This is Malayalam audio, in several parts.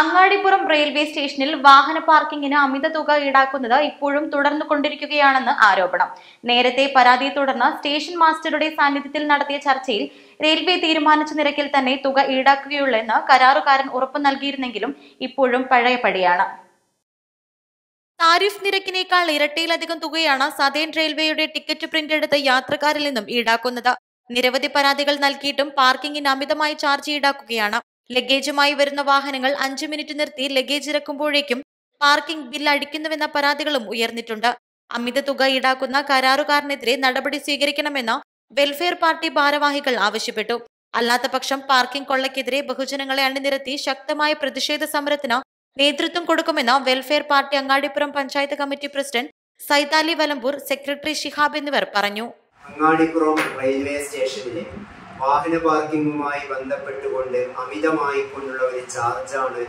അങ്ങാടിപ്പുറം റെയിൽവേ സ്റ്റേഷനിൽ വാഹന പാർക്കിങ്ങിന് അമിത തുക ഈടാക്കുന്നത് ഇപ്പോഴും തുടർന്നു കൊണ്ടിരിക്കുകയാണെന്ന് ആരോപണം. നേരത്തെ പരാതിയെ തുടർന്ന് സ്റ്റേഷൻ മാസ്റ്ററുടെ സാന്നിധ്യത്തിൽ നടത്തിയ ചർച്ചയിൽ റെയിൽവേ തീരുമാനിച്ച നിരക്കിൽ തന്നെ തുക ഈടാക്കുകയുള്ളൂ എന്ന് കരാറുകാരൻ ഉറപ്പു നൽകിയിരുന്നെങ്കിലും ഇപ്പോഴും പഴയപടിയാണ്. താരിഫ് നിരക്കിനേക്കാൾ ഇരട്ടിയിലധികം തുകയാണ് സതേൺ റെയിൽവേയുടെ ടിക്കറ്റ് പ്രിന്റ് എടുത്ത് യാത്രക്കാരിൽ നിന്നും ഈടാക്കുന്നത്. നിരവധി പരാതികൾ നൽകിയിട്ടും പാർക്കിംഗിന് അമിതമായി ചാർജ് ഈടാക്കുകയാണ്. ലഗേജുമായി വരുന്ന വാഹനങ്ങൾ അഞ്ചു മിനിറ്റ് നിർത്തി ലഗേജ് ഇറക്കുമ്പോഴേക്കും പാർക്കിംഗ് ബില്ല് അടിക്കുന്നുവെന്ന പരാതികളും ഉയർന്നിട്ടുണ്ട്. അമിത തുക ഈടാക്കുന്ന കരാറുകാരനെതിരെ നടപടി സ്വീകരിക്കണമെന്ന് വെൽഫെയർ പാർട്ടി ഭാരവാഹികൾ ആവശ്യപ്പെട്ടു. അല്ലാത്ത പക്ഷം പാർക്കിംഗ് കൊള്ളയ്ക്കെതിരെ ബഹുജനങ്ങളെ അണിനിരത്തി ശക്തമായ പ്രതിഷേധ സമരത്തിന് നേതൃത്വം കൊടുക്കുമെന്ന് Welfare Party Angadipuram panchayat committee president Saithali Valambur secretary Shihab എന്നിവർ പറഞ്ഞു. അങ്ങാടിപ്പുറം റെയിൽവേ സ്റ്റേഷനിലെ വാഹന പാർക്കിങ്ങുമായി ബന്ധപ്പെട്ടുകൊണ്ട് അമിതമായി കൊണ്ടുള്ള ഒരു ചാർജാണ്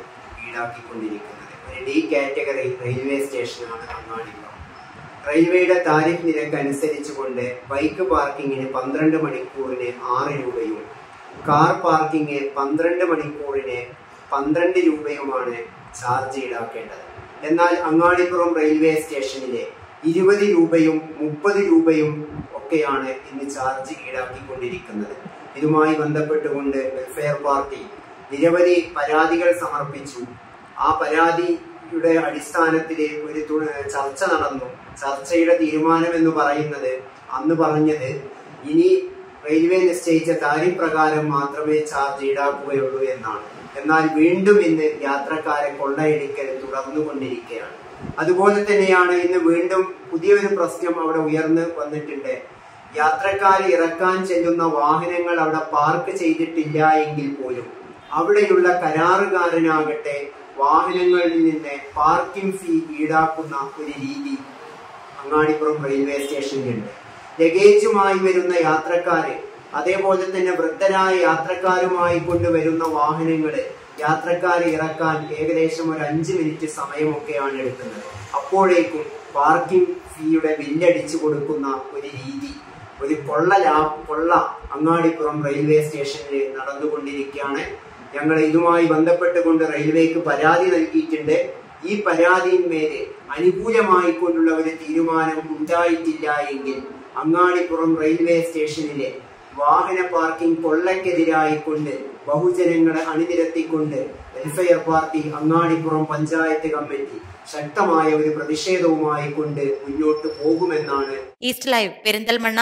ഈടാക്കിക്കൊണ്ടിരിക്കുന്നത്. ഒരു ഡി കാറ്റഗറി റെയിൽവേ സ്റ്റേഷനാണ് അങ്ങാടിപ്പുറം റെയിൽവേയുടെ താരിഫ് നിരക്ക് അനുസരിച്ചുകൊണ്ട് ബൈക്ക് പാർക്കിങ്ങിന് പന്ത്രണ്ട് മണിക്കൂറിന് ആറ് രൂപയും കാർ പാർക്കിംഗ് പന്ത്രണ്ട് മണിക്കൂറിന് പന്ത്രണ്ട് രൂപയുമാണ് ചാർജ് ഈടാക്കേണ്ടത്. എന്നാൽ അങ്ങാടിപ്പുറം റെയിൽവേ സ്റ്റേഷനിലെ ഇരുപത് രൂപയും മുപ്പത് രൂപയും ഒക്കെയാണ് ഇന്ന് ചാർജ് ഈടാക്കിക്കൊണ്ടിരിക്കുന്നത്. ഇതുമായി ബന്ധപ്പെട്ടുകൊണ്ട് വെൽഫെയർ പാർട്ടി നിരവധി പരാതികൾ സമർപ്പിച്ചു. ആ പരാതിയുടെ അടിസ്ഥാനത്തിൽ ഒരു ചർച്ച നടന്നു. ചർച്ചയുടെ തീരുമാനം എന്ന് പറയുന്നത് അന്ന് പറഞ്ഞത് ഇനി റെയിൽവേ നിശ്ചയിച്ച താരിഫ് പ്രകാരം മാത്രമേ ചാർജ് ഈടാക്കുകയുള്ളൂ എന്നാണ്. എന്നാൽ വീണ്ടും ഇന്ന് യാത്രക്കാരെ കൊള്ളയടിക്കൽ തുടർന്നുകൊണ്ടിരിക്കുകയാണ്. അതുപോലെ തന്നെയാണ് ഇന്ന് വീണ്ടും പുതിയൊരു പ്രശ്നം അവിടെ ഉയർന്നു വന്നിട്ടുണ്ട്. യാത്രക്കാരെ ഇറക്കാൻ ചെല്ലുന്ന വാഹനങ്ങൾ അവിടെ പാർക്ക് ചെയ്തിട്ടില്ല എങ്കിൽ പോലും അവിടെയുള്ള കരാറുകാരനാകട്ടെ വാഹനങ്ങളിൽ നിന്ന് പാർക്കിംഗ് ഫീ ഈടാക്കുന്ന ഒരു രീതി അങ്ങാടിപ്പുറം റെയിൽവേ സ്റ്റേഷനിലുണ്ട് ലഗേജുമായി വരുന്ന യാത്രക്കാര് അതേപോലെ തന്നെ വൃദ്ധരായ യാത്രക്കാരുമായി കൊണ്ടുവരുന്ന വാഹനങ്ങൾ യാത്രക്കാർ ഇറക്കാൻ ഏകദേശം ഒരു അഞ്ച് മിനിറ്റ് സമയമൊക്കെയാണ് എടുക്കുന്നത്. അപ്പോഴേക്കും പാർക്കിംഗ് ഫീയുടെ ബില്ലടിച്ചു കൊടുക്കുന്ന ഒരു രീതി ഒരു കൊള്ള കൊള്ള അങ്ങാടിപ്പുറം റെയിൽവേ സ്റ്റേഷനിൽ നടന്നുകൊണ്ടിരിക്കുകയാണ്. ഞങ്ങൾ ഇതുമായി ബന്ധപ്പെട്ടുകൊണ്ട് റെയിൽവേക്ക് പരാതി നൽകിയിട്ടുണ്ട്. ഈ പരാതിയിന്മേൽ അനുകൂലമായി കൊണ്ടുള്ള ഒരു തീരുമാനം ഉണ്ടായിട്ടില്ല എങ്കിൽ അങ്ങാടിപ്പുറം റെയിൽവേ സ്റ്റേഷനിലെ വാഹന പാർക്കിംഗ് കൊള്ളക്കെതിരായിക്കൊണ്ട് ബഹുജനങ്ങളെ അണിനിരത്തിക്കൊണ്ട് Welfare Party Angadipuram panchayat committee ശക്തമായ ഒരു പ്രതിഷേധവുമായി കൊണ്ട് മുന്നോട്ട് പോകുമെന്നാണ്. East live Perinthalmanna